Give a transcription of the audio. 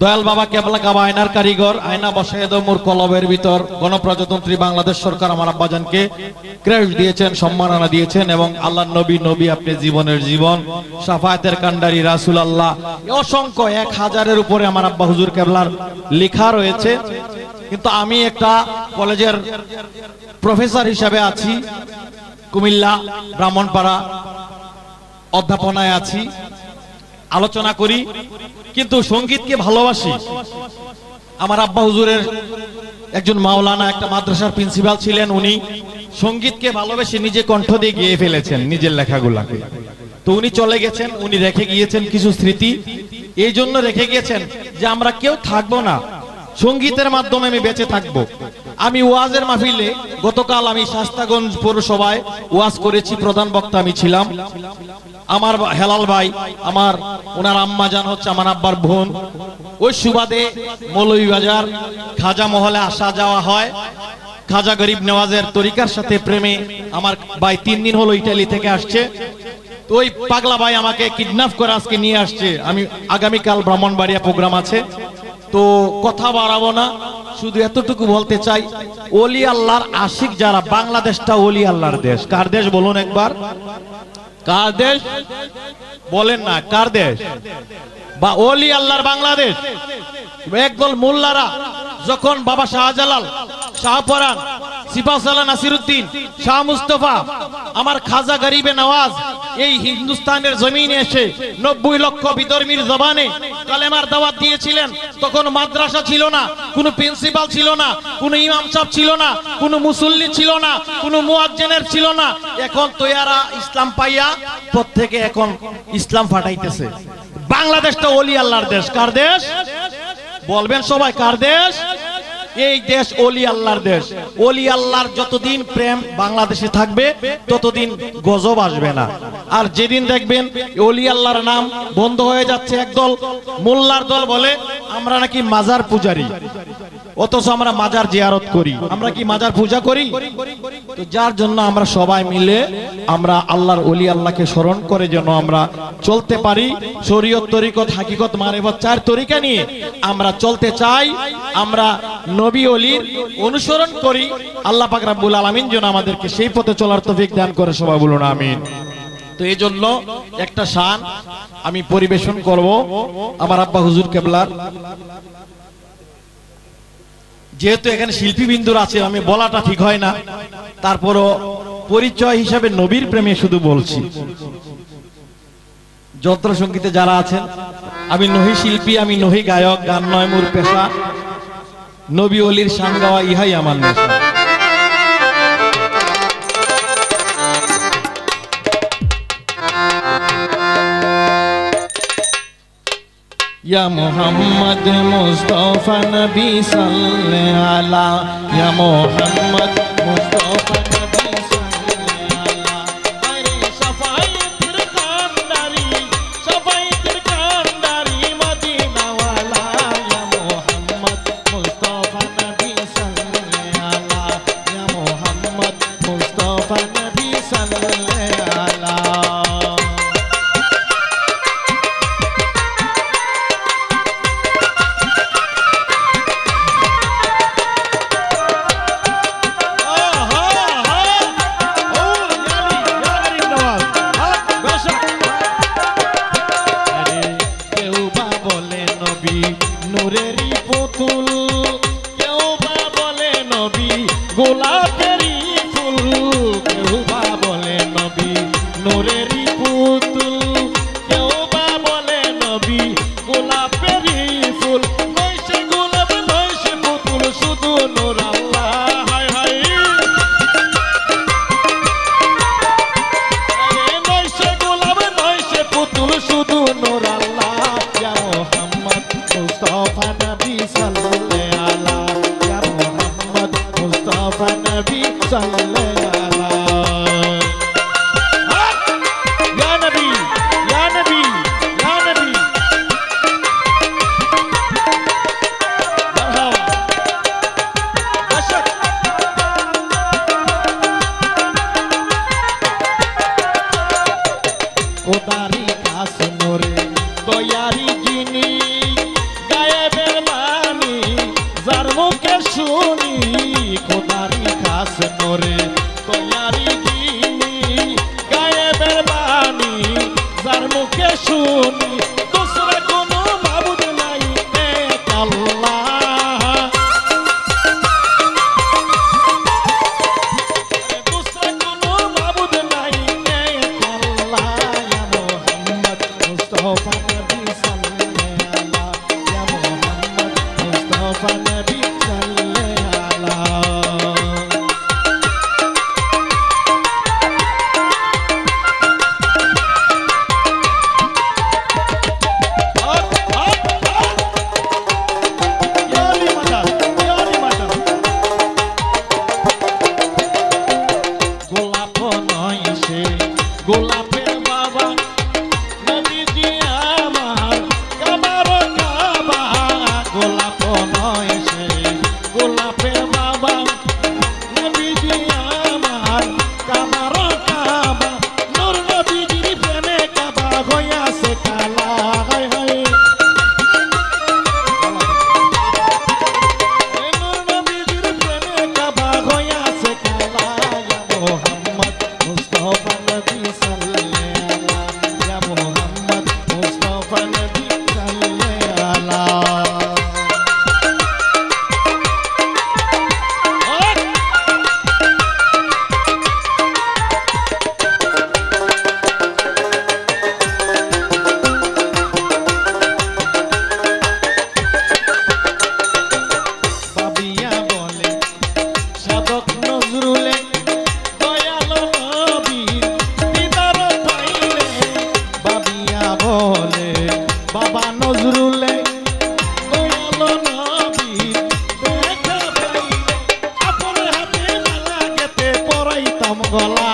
দয়াল বাবা কেবলা কাবা আয়নার কারিগর, আয়না বসায় মোর কলবের ভিতর। গণপ্রজাতন্ত্রী বাংলাদেশ সরকার আমার আব্বাজানকে ক্রেডিট দিয়েছেন, সম্মাননা দিয়েছেন এবং আল্লাহ নবী নবী আপনি জীবনের জীবন। সাফায়াতের কান্ডারি রাসুল আল্লাহ অসংখ্য এক হাজারের উপরে আমার আব্বা হুজুর কেবলার লেখা রয়েছে। কিন্তু আমি একটা কলেজের প্রফেসর হিসাবে আছি। কুমিল্লা, ব্রাহ্মণপাড়া অধ্যাপনায় আছি। আলোচনা করি, কিন্তু সঙ্গীতকে ভালোবাসি। আমার আব্বা হুজুরের একজন মাওলানা, একটা মাদ্রাসার প্রিন্সিপাল ছিলেন উনি। সঙ্গীতকে ভালোবেসে নিজে কণ্ঠ দিয়ে গিয়ে ফেলেছেন নিজের লেখাগুলাকে। তো উনি চলে গেছেন, উনি রেখে গিয়েছেন কিছু স্মৃতি। এই জন্য রেখে গিয়েছেন যে আমরা কেউ থাকব না। সঙ্গীতের মাধ্যমে আমি বেঁচে থাকব। আমি ওয়াজের মাহফিলে গতকাল আমি শাস্তাগঞ্জ পৌরসভায় ওয়াজ করেছি, প্রধান বক্তা আমি ছিলাম। আমার হেলাল ভাই, আমার ওনার আম্মা জান হচ্ছে আমার আব্বার বোন। ওই সুবাদে মৌলভীবাজার খাজা মহলে আসা যাওয়া হয়। খাজা গরিব নেওয়াজের তরিকার সাথে প্রেমে আমার ভাই তিন দিন হলো ইটালি থেকে আসছে। তো ওই পাগলা ভাই আমাকে কিডন্যাপ করে আজকে নিয়ে আসছে। আমি আগামীকাল ব্রাহ্মণবাড়িয়া প্রোগ্রাম আছে। তো কথা বাড়াবো না, শুধু এতটুকু বলতে চাই অলি আল্লাহর আশিক যারা, বাংলাদেশটা অলি আল্লাহর দেশ। কার দেশ বলুন একবার? কার দেশ? বলেন না, কার দেশ? বা অলি আল্লাহর বাংলাদেশ। একদল মোল্লারা যখন বাবা শাহজালাল শাহপরান সিপাহসালা নাসিরুদ্দিন, শাহ মুস্তফা, আমার খাজা গরিবে নওয়াজ এই হিন্দুস্তানের জমিনে এসে নব্বই লক্ষ বিধর্মীর জবানে কালেমার দাওয়াত দিয়েছিলেন। তখন মাদ্রাসা ছিল না, কোনো প্রিন্সিপাল ছিল না, কোনো ইমাম সাহেব ছিল না, কোনো মুসল্লি ছিল না, কোনো মুয়াজ্জেনের ছিল না। এখন তৈয়ারা ইসলাম পাইয়া প্রত্যেকে এখন ইসলাম ফাটাইতেছে। বাংলাদেশটা ওলি আল্লাহর দেশ। কার দেশ? বলবেন সবাই, কার দেশ? এই দেশ অলি আল্লাহর দেশ। অলি আল্লাহর যতদিন প্রেম বাংলাদেশে থাকবে, ততদিন গজব আসবে না। আর যেদিন দেখবেন অলি আল্লাহর নাম বন্ধ হয়ে যাচ্ছে একদল, মোল্লার দল বলে, আমরা নাকি মাজার পূজারি। অথচ আমরা মাজার জিয়ারত করি। আমরা কি মাজার পূজা করি? তো যার জন্য আমরা সবাই মিলে আমরা আল্লাহর অলি আল্লাহকে স্মরণ করে যেন আমরা চলতে পারি। শরীয়ত, তরিকত, হাকিকত মারেবত চার তরিকা নিয়ে আমরা চলতে চাই। আমরা নবী অলির অনুসরণ করি। আল্লাহ পাক আলামিন যেন আমাদেরকে সেই পথে চলার তৌফিক দান করে। সবাই বলুন আমিন। তো এই জন্য একটা শান আমি পরিবেশন করব আমার আব্বা হুজুর কেবলার। যেহেতু এখানে শিল্পী বিন্দুর আছে আমি বলাটা ঠিক হয় না। তারপরও পরিচয় হিসাবে নবীর প্রেমে শুধু বলছি। যন্ত্র সঙ্গীতে যারা আছেন, আমি নহি শিল্পী, আমি নহি গায়ক, গান নয় মোর পেশা। নবী অলির সান গাওয়া ইহাই আমার নেশা। يا محمد مصطفى نبي صل على يا محمد مصطفى نبي নবী গোলাপেরি ফুল কেউ বা বলে নবী নূরেরই মুস্তাফা নবী সাল্লাল্লাহু নোরে তৈয়ারি দিনি গায়েবের বাণী যার মুখে শুনি। Olá.